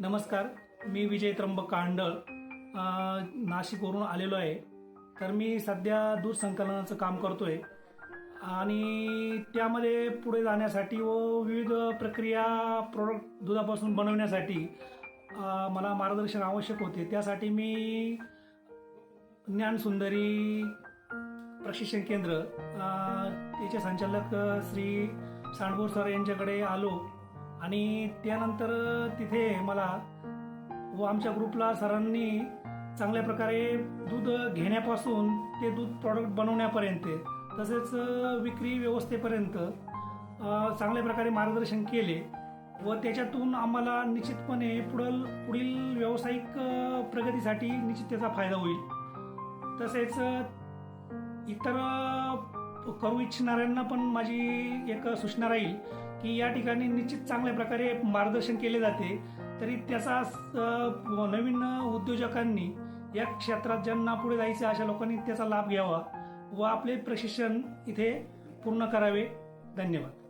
नमस्कार मी विजय त्र्यंबक कांडळ. नाशिकवरून आलेलो आहे. तर मी सध्या दूध संकलनाचं काम करतोय. आणि त्यामध्ये पुढे जाण्यासाठी व विविध प्रक्रिया प्रोडक्ट दुधापासून बनवण्यासाठी मला मार्गदर्शन आवश्यक होते. त्यासाठी मी ज्ञानसुंदरी प्रशिक्षण केंद्र त्याचे संचालक श्री सांडभोर सर यांच्याकडे आलो. आणि त्यानंतर तिथे मला व आमच्या ग्रुपला सरांनी चांगल्या प्रकारे दूध घेण्यापासून ते दूध प्रॉडक्ट बनवण्यापर्यंत तसेच विक्री व्यवस्थेपर्यंत चांगल्या प्रकारे मार्गदर्शन केले व त्याच्यातून आम्हाला निश्चितपणे पुढल पुढील व्यावसायिक प्रगतीसाठी निश्चित त्याचा फायदा होईल. तसेच इतर करू इच्छिणाऱ्यांना पण माझी एक सूचना राहील की या ठिकाणी निश्चित चांगल्या प्रकारे मार्गदर्शन केले जाते. तरी त्याचा नवीन उद्योजकांनी या क्षेत्रात ज्यांना पुढे जायचे अशा लोकांनी त्याचा लाभ घ्यावा व आपले प्रशिक्षण इथे पूर्ण करावे. धन्यवाद.